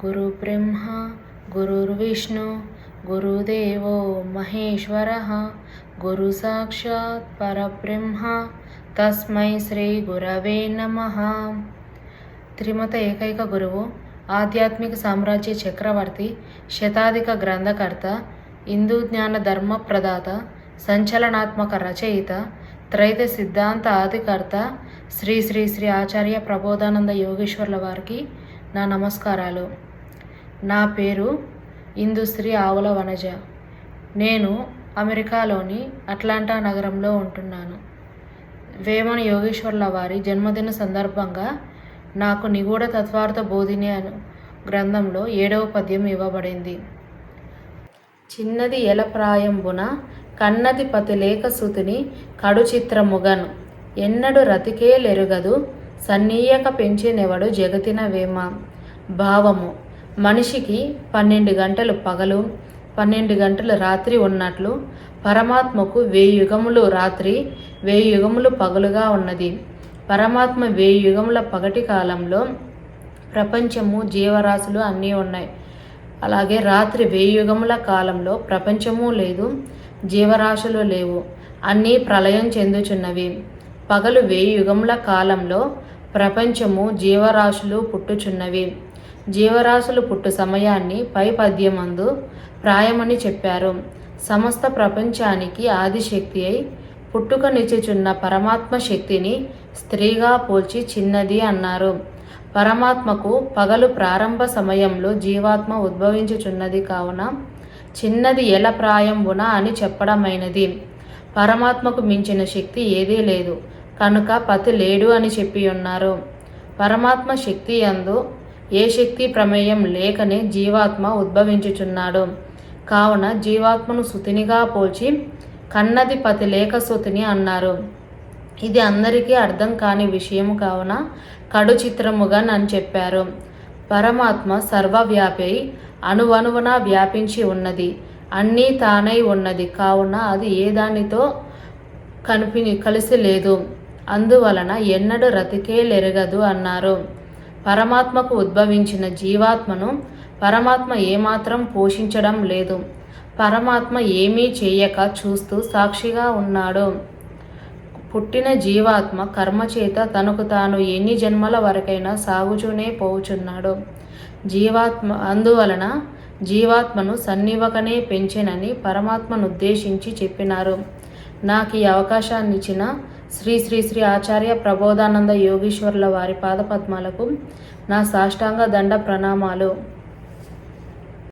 గురు బ్రహ్మ గురుర్విష్ణు గురుదేవో మహేశ్వర గురు సాక్షాత్ పరబ్రహ్మ తస్మై శ్రీ గురవే నమ త్రిమత ఏకైక గురువు ఆధ్యాత్మిక సామ్రాజ్య చక్రవర్తి శతాధిక గ్రంథకర్త హిందూ జ్ఞాన ధర్మ ప్రదాత సంచలనాత్మక రచయిత త్రైత సిద్ధాంత ఆదికర్త శ్రీ శ్రీ శ్రీ ఆచార్య ప్రబోధానంద యోగేశ్వర్ల వారికి నా నమస్కారాలు. నా పేరు ఇందుశ్రీ ఆవుల వనజ. నేను అమెరికాలోని అట్లాంటా నగరంలో ఉంటున్నాను. వేమన యోగేశ్వర్ల వారి జన్మదిన సందర్భంగా నాకు నిగూఢ తత్వార్థ బోధిని అను గ్రంథంలో ఏడవ పద్యం ఇవ్వబడింది. చిన్నది ఎల ప్రాయంబున కన్నది పతి లేక సుతిని కడు చిత్రముగను ఎన్నడు రతికే లెరుగదు సన్నీయక పెంచినెవడు జగతిన వేమ. భావము మనిషికి పన్నెండు గంటలు పగలు పన్నెండు గంటలు రాత్రి ఉన్నట్లు పరమాత్మకు వెయ్యి యుగములు రాత్రి వెయ్యి యుగములు పగలుగా ఉన్నది. పరమాత్మ వెయ్యి యుగముల పగటి కాలంలో ప్రపంచము జీవరాశులు అన్నీ ఉన్నాయి. అలాగే రాత్రి వెయ్యి యుగముల కాలంలో ప్రపంచము లేదు జీవరాశులు లేవు. అన్నీ ప్రళయం చెందుచున్నవి. పగలు వెయ్యి యుగముల కాలంలో ప్రపంచము జీవరాశులు పుట్టుచున్నవి. జీవరాశులు పుట్టు సమయాన్ని పై పద్యమందు ప్రాయమని చెప్పారు. సమస్త ప్రపంచానికి ఆదిశక్తి అయి పుట్టుకనిచ్చుచున్న పరమాత్మ శక్తిని స్త్రీగా పోల్చి చిన్నది అన్నారు. పరమాత్మకు పగలు ప్రారంభ సమయంలో జీవాత్మ ఉద్భవించుచున్నది కావున చిన్నది ఎల ప్రాయంబున అని చెప్పడమైనది. పరమాత్మకు మించిన శక్తి ఏదీ లేదు. కనుక పతి లేడు అని చెప్పి ఉన్నారు. పరమాత్మ శక్తి యందు ఏ శక్తి ప్రమేయం లేకనే జీవాత్మ ఉద్భవించుచున్నాడు. కావున జీవాత్మను శృతినిగా పోల్చి కన్నది పతి లేక శృతిని అన్నారు. ఇది అందరికీ అర్థం కాని విషయం కావున కడు చిత్రముగా నన్ను చెప్పారు. పరమాత్మ సర్వవ్యాపి అణువణువున వ్యాపించి ఉన్నది. అన్నీ తానై ఉన్నది. కావున అది ఏ దానితో కనిపి కలిసి లేదు. అందువలన ఎన్నడూ రతికే లెరగదు అన్నారు. పరమాత్మకు ఉద్భవించిన జీవాత్మను పరమాత్మ ఏమాత్రం పోషించడం లేదు. పరమాత్మ ఏమీ చేయక చూస్తూ సాక్షిగా ఉన్నాడు. పుట్టిన జీవాత్మ కర్మచేత తనకు తాను ఎన్ని జన్మల వరకైనా సాగుచూనే పోవుచున్నాడు జీవాత్మ అందువలన జీవాత్మను సన్నివకనే పెంచెనని పరమాత్మను ఉద్దేశించి చెప్పినారు. నాకు ఈ అవకాశాన్ని ఇచ్చిన శ్రీ శ్రీ శ్రీ ఆచార్య ప్రబోధానంద యోగీశ్వర్ల వారి పాదపద్మాలకు నా సాష్టాంగ దండ ప్రణామాలు.